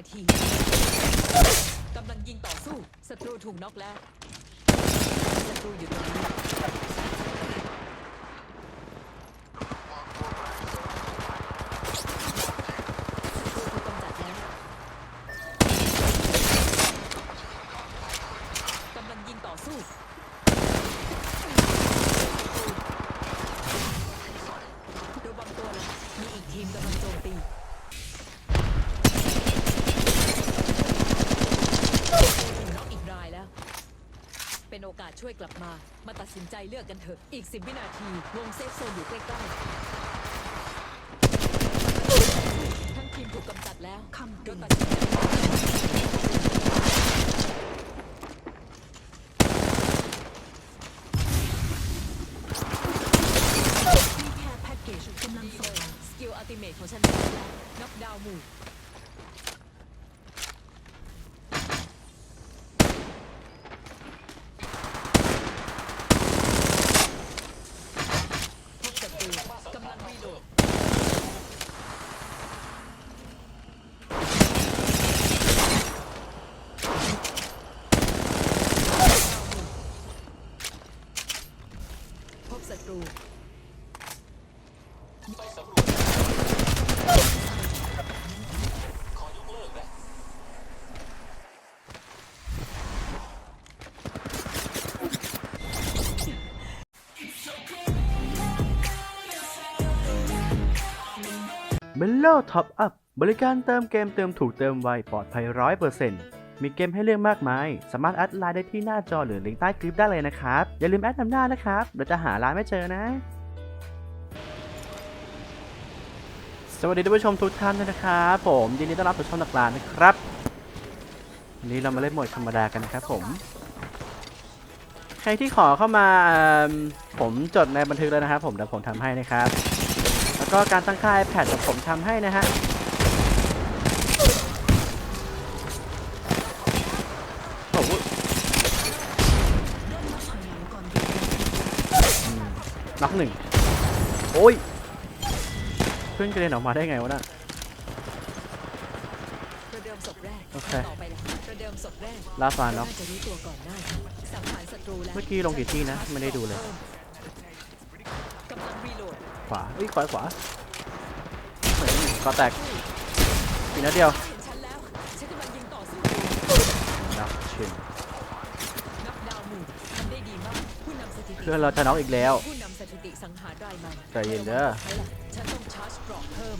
นาทีกำลังยิงต่อสู้ศัตรูถูกน็อกแล้วศัตรูอยู่ตรงนี้ศัตรูถูกกำจัดแล้วกำลังยิงต่อสู้ ระวังตัวนะมีอีกทีมกำลังโจมตีถึงน็อกอีกรายแล้ว เป็นโอกาสช่วยกลับ มามาตัดสินใจเลือกกันเถอะ อีก 10 วินาที วงเซฟโซนอยู่ใกล้ๆ ทั้งทีมถูกกำจัดแล้วคำเตืเราอนตัดสินใจ เ e ลโลท็อปอัพบริการเติมเกมเติมถูกเติมไวปลอดภัยร้อยเปอร์เซ็นต์มีเกมให้เลือกมากมาย สามารถแอดไลน์ได้ที่หน้าจอหรือลิงก์ใต้คลิปได้เลยนะครับ อย่าลืมแอดนำหน้านะครับเราจะหาร้านไม่เจอนะ สวัสดีท่านผู้ชมทุกท่านด้วยนะครับผมยินดีต้อนรับสู่ช่องนักลานนะครับวันนี้เรามาเล่นโหมดธรรมดากันนะครับผม ใครที่ขอเข้ามาผมจดในบันทึกแล้วนะครับ ผมเดี๋ยวผมทำให้นะครับ ก็การตั้งค่า iPad กับผมทำให้นะฮะโอ้โหถอยหลังก่อนดีอืมน็อกหนึ่ง โอ้ย เพื่อนกระเด็นออกมาได้ไงวะน่ะ ประเดิมศพแรกโอเคต่อไปนะประเดิมศพแรกลาฟาน็อกน่าจะรู้ตัวก่อนได้สังหารศัตรูแล้วเมื่อกี้ลงกี่ที่นะ ไม่ได้ดูเลย กำลังรีโหลด ขวาเอ้ยขวาขวาเหมือนก็แตกอีกนัดเดียวเห็นฉันแล้วฉันกำลังยิงต่อสู้น็อกชินนับดาวหมู่ทำได้ดีมากผู้นเพื่อนเราจะน็อกอีกแล้วใจเย็นเด้อเกรอบเพิ่ม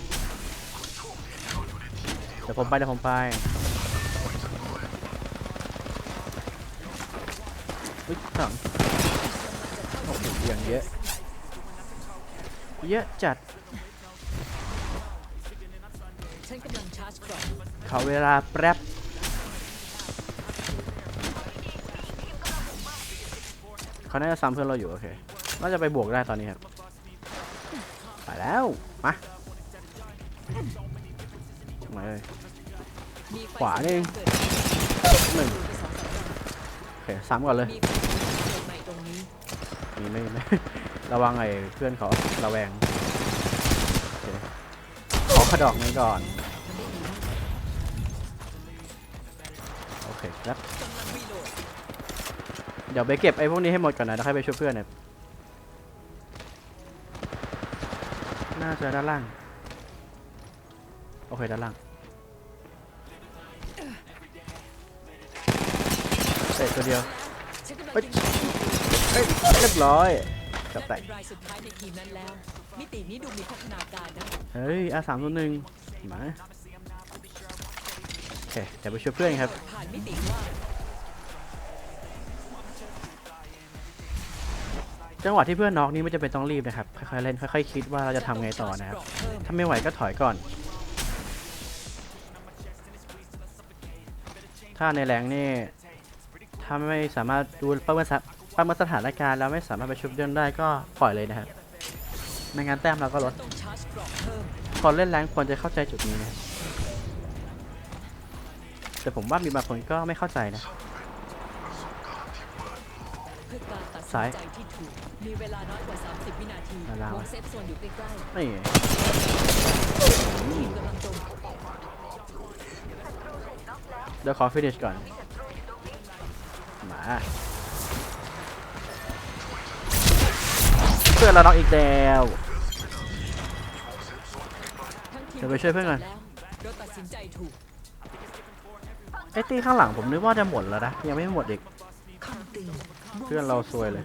เดี๋ยวผมไปเดี๋ยวผมไปเฮ้ยถังโอ้โหอย่างเยอะ เยอะจัดฉันกำลังชาร์จเกรอบขอเวลาแป๊บเขาน่าจะซ้ำเพื่อนเราอยู่ โอเค น่าจะไปบวกได้ตอนนี้ครับ ไปแล้ว มามาเลยมีไฟขวานี่เกิดหนึ่งไปสองสามดาวโอเคซ้ำก่อนเลย มีไฟเกิดใหม่ตรงนี้มีไม่ไม่ ระวังไอ้เพื่อนเขาระแวงโอเคขอขดอกนี้ก่อน โอเคครับ เดี๋ยวไปเก็บไอ้พวกนี้ให้หมดก่อนนะแล้วค่อยไปช่วยเพื่อนเนี่ยน่าจะด้านล่าง โอเค ด้านล่างเตะตัวเดียวเฮ้ยเรียบร้อย จับนั่นแตกเป็นรายสุดท้ายในทีมนั้นแล้ว มิตินี้ดูมีพัฒนาการนะเฮ้ยอาสามตัวหนึ่งมาโอเคเดี๋ยวไปช่วยเพื่อนครับผ่านมิติว่าจังหวะที่เพื่อนน็อกนี่ไม่จำเป็นต้องรีบนะครับค่อยๆเล่นค่อยๆคิดว่าเราจะทำไงต่อนะครับถ้าไม่ไหวก็ถอยก่อน ถ้าในแรงนี่ถ้าไม่สามารถดูประเมินสถ ประเมินสถานการณ์แล้วไม่สามารถไปชุบเพื่อนได้ก็ปล่อยเลยนะครับไม่งั้นแต้มเราก็ลดต้อเกรอบเพิ่มคนเล่นแรงควรจะเข้าใจจุดนี้นะแต่ผมว่ามีบางคนก็ไม่เข้าใจนะสายมีเวลาน้อยกว่า 30 วินาทีวงเซฟโซนอยู่ใกล้นี่ๆทีมกำลังโจมเดี๋ยวขอ finish ก่อน มา พื่อนเราน็อกอีกแล้วทั้งทีมเดี๋ยวไปช่วยเพื่อนก่อนไอตีข้างหลังผมนึกว่าจะหมดแล้วนะยังไม่หมดอีกเพื่อนเราซวยเลย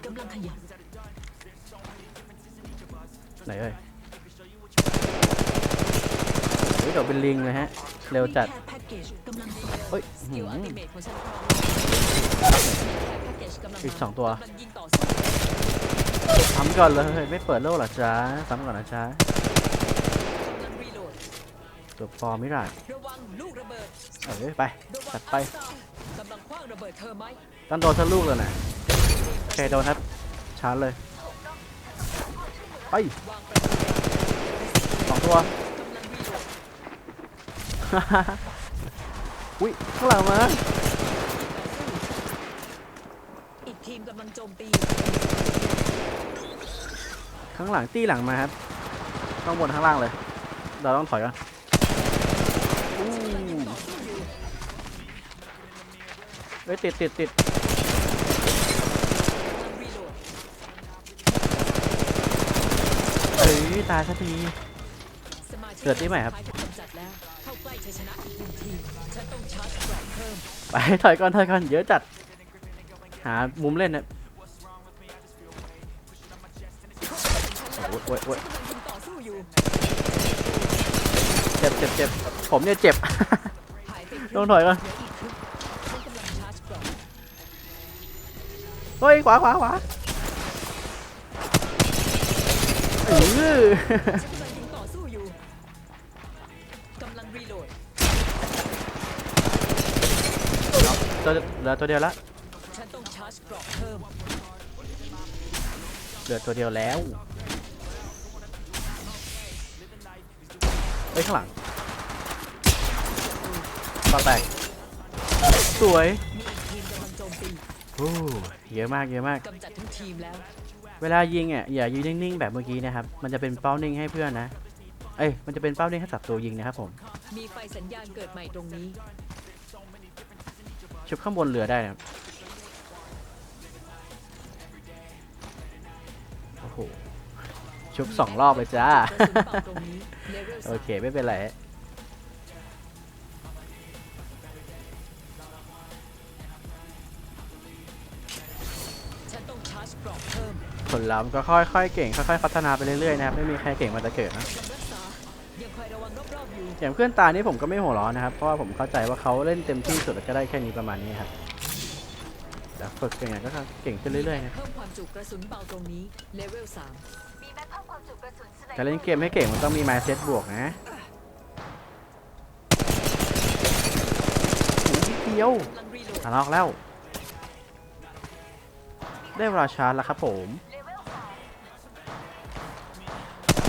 ไหนเอ่ยเฮ้ยเดี๋ยวเป็นลิงเลยฮะ เร็วจัดเฮ้ยสหืกิลมอัลติเมทของฉันพร้อมแพ็กเกจกำลังอีกสองตัว ซ้ำก่อนเลยไม่เปิดโลกหรอจ๊ะซ้ำก่อนนะจ๊ะกำลังรีโหลดตัวฟอร์มไม่ได้ระวังลูกระเบิดเอ้ยไประวัจัดไปตั้งโดนทะลูกเลยนะโอเคโดนครับชาร์จเลยไปสองตัวอุ้ยข้างหลังมาอีกทีมกำลังโจมตี ข้างหลังตี้หลังมาครับ ข้างบนข้างล่างเลย เราต้องถอยก่อนเฮ้ยติดติดติดเอ้ยตายสักทีเกิดที่ไหนครับ ไปถอยก่อนถอยก่อนเยอะจัด หามุมเล่นนะ โอ้ยโอ้ยโอ้ยเจ็บเจ็บเจ็บผมเนี่ยเจ็บหายไปครึ่ต้องถอยก่อนเลืออีกครึ่งฉันกำลังชาร์จกรอบเฮ้ย ขวาขวาขวาเออฉันกำลังยิงต่อสู้อยู่กำลังรีโหลดตัวเหลือตัวเดียวละเพิ่มเหลือตัวเดียวแล้ว เฮ้ยข้างหลังปาแตก สวยมีอีกทีมกำลังโจมตีโอ้เยอะมากเยอะมาก กำจัดทั้งทีมแล้ว เวลายิงอะอย่ายืนนิ่งๆแบบเมื่อกี้นะครับ มันจะเป็นเป้านิ่งให้เพื่อนนะ เอ้ย มันจะเป็นเป้านิ่งให้ศัตรูยิงนะครับผม มีไฟสัญญาณเกิดใหม่ตรงนี้ ชุบข้างบนเรือได้นะครับ โอ้โห ชุบสองรอบเลยจ้า โอเค ไม่เป็นไรคนล้ำก็ค่อยๆเก่ง ค่อยๆพัฒนาไปเรื่อยๆนะครับ ไม่มีใครเก่งมาแต่เกิดนะอย่างเพื่อนตานี่ผมก็ไม่หัวร้อนนะครับ เพราะว่าผมเข้าใจว่าเขาเล่นเต็มที่สุดก็ได้แค่นี้ประมาณนี้ครับแล้วฝึกยังไงก็เก่งขึ้นเรื่อยๆนะเพิ่มความจุกระสุนเบาตรงนี้เลเวล3 จะเล่นเกมให้เก่งมันต้องมีไมเซตบวกนะนิดเดียวตะลอกแล้ว ได้เวลาชาร์จแล้วครับผม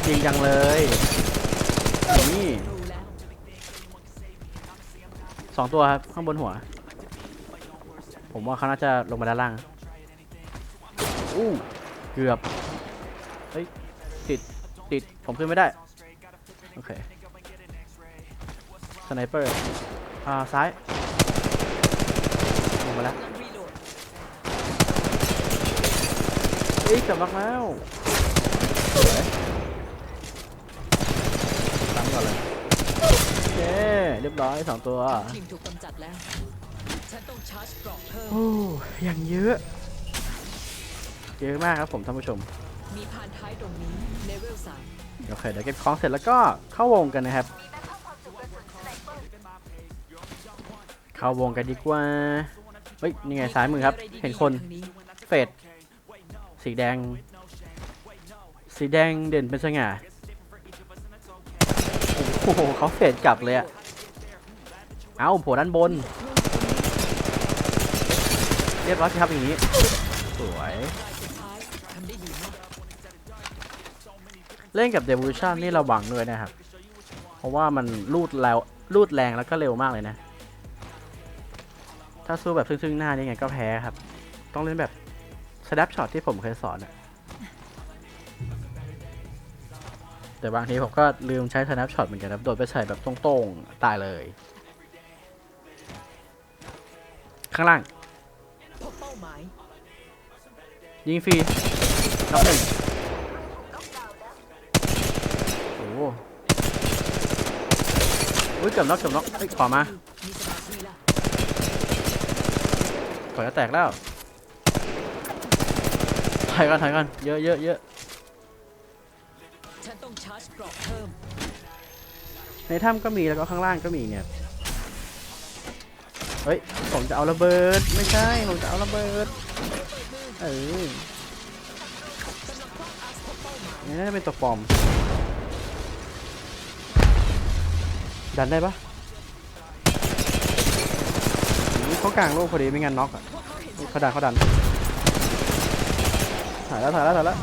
จริงจังเลย นี่สองตัวครับ ข้างบนหัว ผมว่าเขาน่าจะลงมาด้านล่าง อู้ เกือบ เฮ้ย ติด ติด ผมขึ้นไม่ได้ โอเค สไนเปอร์ อ่า ซ้ายลงมาแล้วกำลังรีโหลดเอ้ยกลับมาแล้วสวยตั้งก่อนเลยเย้เรียบร้อยสองตัวทีมถูกกำจัดแล้ว ฉันต้องชาร์จกรอบเพิ่มโอ้อย่างเยอะ เยอะมากครับผมท่านผู้ชม มีพานท้ายตรงนี้เลเวลสามโอเคเดี๋ยวเก็บของเสร็จแล้วก็เข้าวงกันนะครับ เข้าวงกันดีกว่า เฮ้ยนี่ไงซ้ายมือครับ เห็นคนทางนี้เฟดสีแดง สีแดงเด่นเป็นสง่าโอ้โหเขาเฟดกลับเลยอะเอ้าโผล่ด้านบน เรียบร้อยสิครับอย่างนี้ สวยรายสุดท้าย เล่นกับ Devolution นี่ระวังด้วยนะครับ เพราะว่ามันรูดแล้วรูดแรงแล้วก็เร็วมากเลยนะ ถ้าสู้แบบซึ่งๆหน้านี่ไงก็แพ้ครับ ต้องเล่นแบบ snap shot ที่ผมเคยสอนอะแต่บางทีผมก็ลืมใช้ snap shot เหมือนกันครับโดดไปใส่แบบตรงๆ ตายเลย ข้างล่างยยิงฟรีน็อกหนึ่งโอ้โห อุ้ยเกือบน็อกเกือบน็อกเอ้ยขอมามีสมาธิละขอจะแตกแล้วถอยก่อนถอยก่อนเยอะเยอะเยอะฉันต้องชาร์จเกรอบเพิ่มในถ้ำก็มีแล้วก็ข้างล่างก็มีเนี่ยเฮ้ยผมจะเอาระเบิดไม่ใช่ผมจะเอาระเบิดเออนี่น่าจะเป็นตัวปลอม ดันได้ปะเขากลางโลกพอดีไม่งั้นน็อกอะเขาดันเขาดันถ่ายแล้วถ่ายแล้วถ่ายแล้ว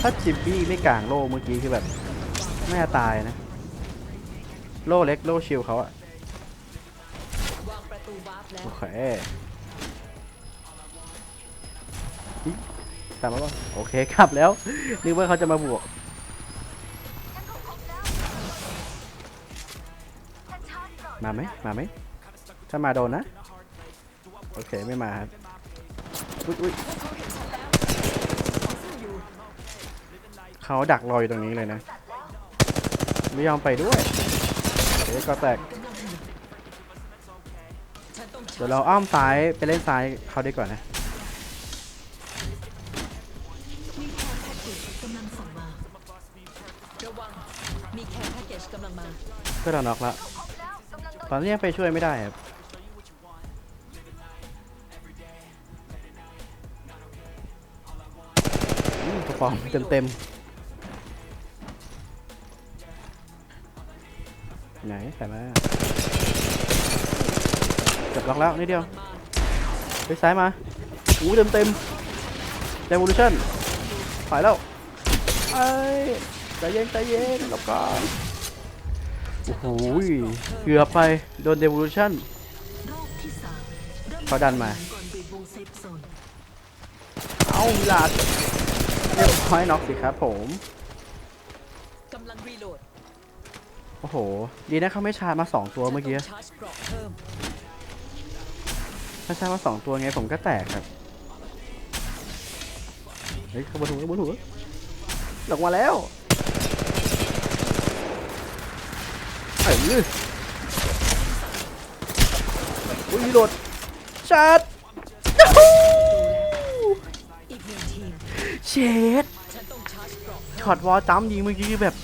ถ้าจิมบี้ไม่กลางโลกเมื่อกี้คือแบบไม่ตายนะ โลเล็กโลชิลเขาอะวางประโอเคตามมาป่ะโอเคครับแล้ว นึกว่าเขาจะมาบวก มาไหมมาไหมถ้ามาโดนนะ โอเคไม่มาครับอุ้ยอุ้ยเขาดักรออยู่ตรงนี้เลยนะ ไม่ยอมไปด้วยเดี๋ยวก็แตก เดี๋ยวเราอ้อมซ้ายไปเล่นซ้ายเขาไดีกว่านะมีแค่แพ็กเกจกำลังส่งมาระวังมีแคร์แพ็กเพื่อนเราน็อกแล้ว อนนี้ยังไปช่วยไม่ได้ครับอืมตัวปอมเต็มเต็มไหนใส่มาเกือบล็อกแล้วนิดเดียวไปซ้ายมาอู้เต็มเต็มเดว o ลูชั่นถอยแล้วไอ้ยใจเย็นใจเย็นหลบก่อน โอ้โหเกือบไป โดนเดว o ลูชั่นเขาดันมา เอาวิลาดเรียบร้อยน็อกสิครับผมโอ้โห ดีนะเขาไม่ชาร์มาสองตัวเมื่อกี้ฉันต้องชาร์จเกรอบเพิ่มถ้าชาร์มาสองตัวไงผมก็แตกครับ เฮ้ยขบวนหัวขบวนหัวหลงมาแล้ว ออุ้ยโหลดชาร์จยูฮูอีกหนึ่งทีมเชดฉันต้องชาร์จเกรอบเพิ่มช็อตวอลจัมยิงเมื่อกี้แบบ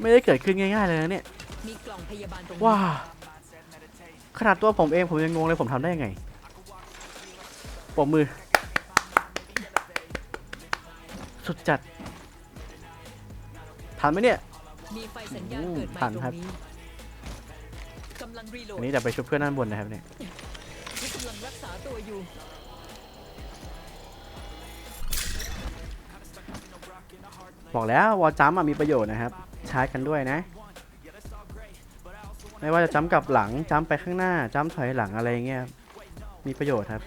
ไม่ได้เกิดขึ้นง่ายๆเลยนะเนี่ยมีกล่องพยาว้าขนาดตัวผมเองผมยังงงเลยผมทำได้ยังไงปมมือ สุดจัดทันไหมเนี่ย มีไฟสัญญาณเกิดใหม่ผ่านตรงครับนี้กำลังรีโหลอัดนนี้เดี๋ยวไปชุบเพื่อนด้านบนนะครับเนี่ยฉันกำลังรักษาตัวอยู่บอกแล้ววอลจัมป์อะมีประโยชน์นะครับ ใช้กันด้วยนะ ไม่ว่าจะจัมป์กลับหลังจัมป์ไปข้างหน้าจัมป์ถอยหลังอะไรเงี้ยมีประโยชน์ครับ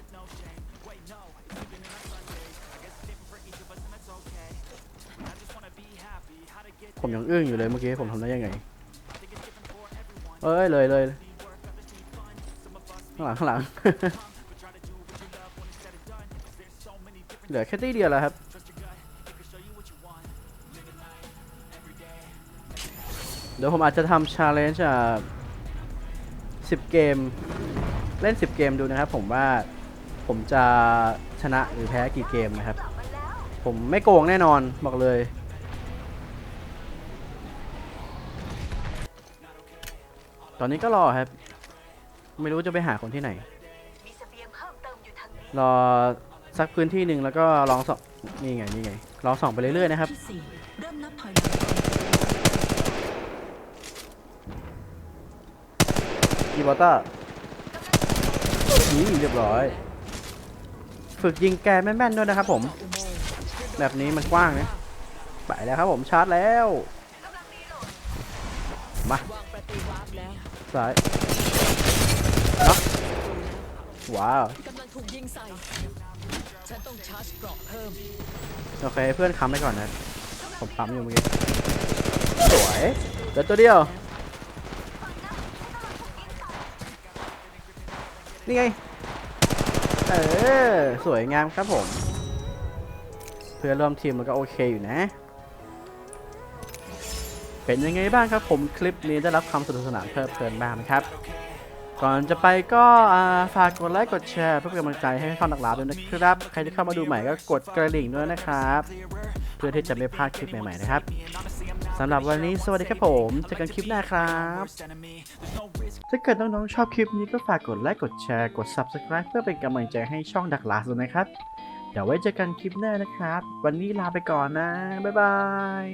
ผมยังอึ้งอยู่เลยเมื่อกี้ผมทำได้ยังไง เอ้ยเลยเลยข้างหลังข้างหลัง เหลือแค่ตีเดียวแล้วครับ เดี๋ยวผมอาจจะทำชาเลนจ์อะสิบเกม เล่น 10 เกมดูนะครับ ผมว่าผมจะชนะหรือแพ้กี่เกมนะครับ ผมไม่โกงแน่นอนบอกเลย อนนี้ก็รอครับ ไม่รู้จะไปหาคนที่ไหนรอสักพื้นที่หนึ่งแล้วก็ลองส่องนี่ไงนี่ไงลองส่องไปเรื่อยๆนะครับ ที่สี่เริ่มนับถอยหลังก่อนอีบอต้านี่เรียบร้อย ฝึกยิงแกนแม่นๆด้วยนะครับผม อุโมงค์แบบนี้มันกว้างนะไปแล้วครับผมชาร์จแล้วมาวางประตูวาร์ปแล้ว ซ้ายน็ว้าวโอเค เพื่อนค้ำไปก่อนนะ ผมปั๊อยู่เมื่อกี้ สวยเหลือตัวเดียว นี่ไง เออ สวยงามครับผม เพื่อนร่วมทีมมันก็โอเคอยู่นะ เป็นยังไงบ้างครับผมคลิปนี้ได้รับความสนุกสนานเพลิดเพลินบ้างไหมครับ ก่อนจะไปก็ฝากกดไลค์กดแชร์เพื่อเป็นกำลังใจให้ช่องนักลาด้วยนะครับ ใครที่เข้ามาดูใหม่ก็กดกระดิ่งด้วยนะครับ เพื่อที่จะไม่พลาดคลิปใหม่ๆนะครับสำหรับวันนี้สวัสดีครับผมเจอกันคลิปหน้าครับ ถ้าเกิดน้องๆชอบคลิปนี้ก็ฝากกดไลค์กดแชร์กด Subscribe เพื่อเป็นกำลังใจให้ช่องดักลาสด้วยนะครับ เดี๋ยวไว้เจอกันคลิปหน้านะครับ วันนี้ลาไปก่อนนะ บ๊ายบาย